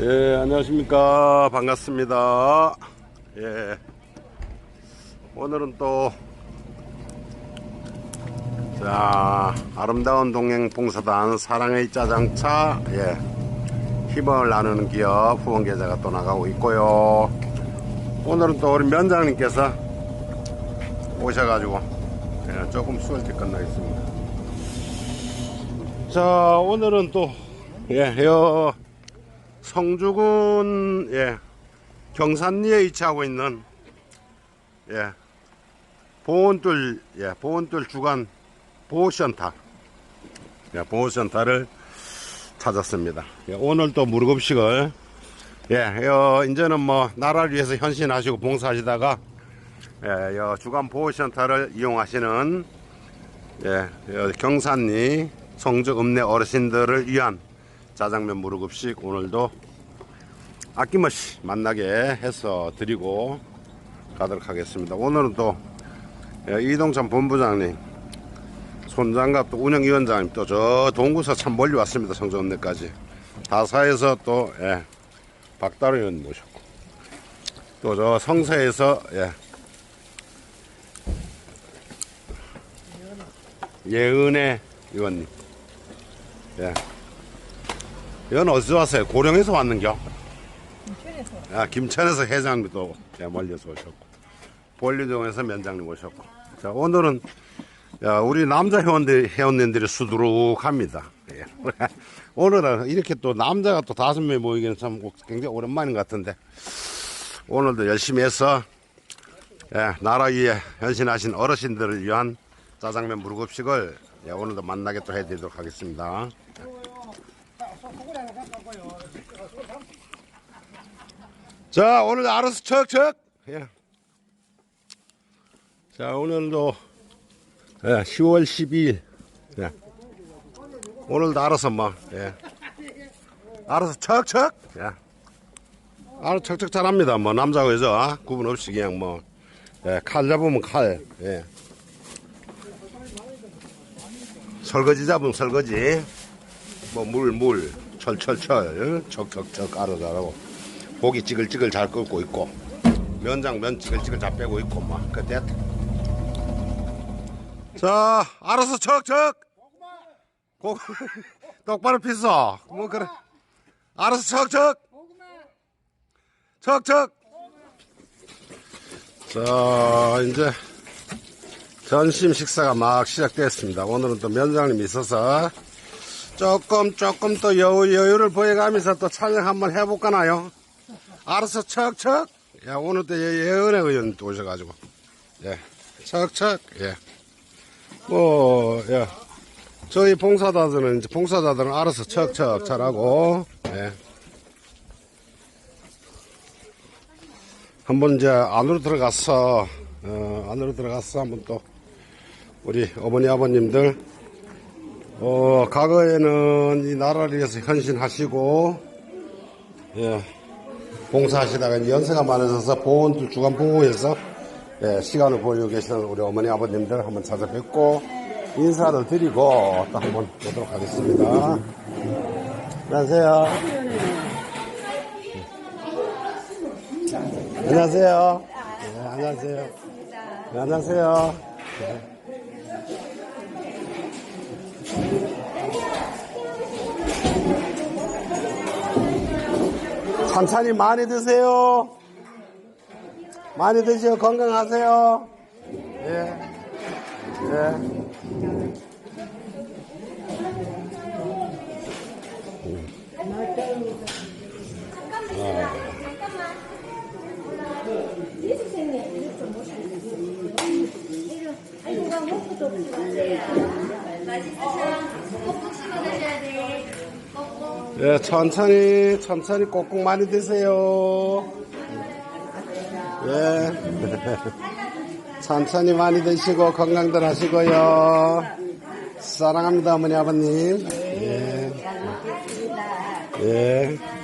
예, 안녕하십니까. 반갑습니다. 예. 오늘은 또, 자, 아름다운 동행 봉사단 사랑의 짜장차, 예. 힘을 나누는 기업 후원 계좌가 또 나가고 있고요. 오늘은 또 우리 면장님께서 오셔가지고, 예, 조금 수월 때 끝나겠습니다. 자, 오늘은 또, 예, 여, 성주군 예 경산리에 위치하고 있는 예 보온돌 예 보온돌 주간 보호센터 예 보호센터를 찾았습니다. 예, 오늘 또 무릎급식을 예 여, 이제는 뭐 나라를 위해서 헌신하시고 봉사하시다가 예, 여 주간 보호센터를 이용하시는 예, 여 경산리 성주 읍내 어르신들을 위한 짜장면 무르급식 오늘도 아낌없이 만나게 해서 드리고 가도록 하겠습니다. 오늘은 또 예, 이동찬 본부장님, 손장갑 또 운영위원장님 또 저 동구서 참 멀리 왔습니다. 성주읍내까지 다사에서 또 예, 박다로 의원 모셨고 또 저 성서에서 예, 예은혜 의원님 예. 이건 어디서 왔어요? 고령에서 왔는겨? 김천에서 아, 김천에서 회장님 또 예, 멀리서 오셨고 볼리동에서 면장님 오셨고 자 오늘은 야, 우리 남자 회원들 회원님들이 수두룩합니다. 예. 오늘은 이렇게 또 남자가 또 다섯 명 모이기는 참 굉장히 오랜만인 것 같은데 오늘도 열심히 해서 예, 나라 위에 헌신하신 어르신들을 위한 짜장면 무릎급식을 예, 오늘도 만나게 또 해드리도록 하겠습니다. 자, 오늘 알아서 척척. 예. 자, 오늘도 예, 10월 12일. 예. 오늘도 알아서 뭐, 예. 알아서 척척. 예. 알아서 척척 잘합니다. 뭐, 남자고 여자 구분 없이 그냥 뭐, 예, 칼 잡으면 칼. 예. 설거지 잡으면 설거지. 뭐, 물, 물. 철철철. 알아서 잘하고. 고기 찌글찌글 잘 끓고 있고 면장 면 찌글찌글 잘 빼고 있고 막 그때 자 알아서 척척! 고 똑바로 피서 뭐 그래. 알아서 척척! 척척! 자 이제 점심 식사가 막 시작됐습니다. 오늘은 또 면장님이 있어서 조금 조금 또 여유, 여유를 보여가면서 또 촬영 한번 해볼까나요? 알아서 척척. 야, 오늘 또 예- 예은혜 의원 또 오셔가지고. 예, 척척. 예. 뭐, 예. 저희 봉사자들은, 이제 봉사자들은 알아서 척척 잘하고, 예. 한번 이제 안으로 들어가서, 어, 안으로 들어가서 한번 또, 우리 어머니, 아버님들, 어, 과거에는 이 나라를 위해서 헌신하시고, 예. 봉사하시다가 연세가 많으셔서 보훈 주간 보호에서 예, 시간을 보내고 계시는 우리 어머니 아버님들 한번 찾아뵙고 인사를 드리고 또 한번 보도록 하겠습니다. 안녕하세요. 안녕하세요. 네, 안녕하세요. 네, 안녕하세요. 네. 천천히 많이 드세요. 많이 드시고 건강하세요. 예. 예. 맛있으세요? 꼭꼭 씹어 드셔야 돼. 예, 천천히, 천천히 꼭꼭 많이 드세요. 예. 천천히 많이 드시고 건강들 하시고요. 사랑합니다, 어머니, 아버님. 예. 예.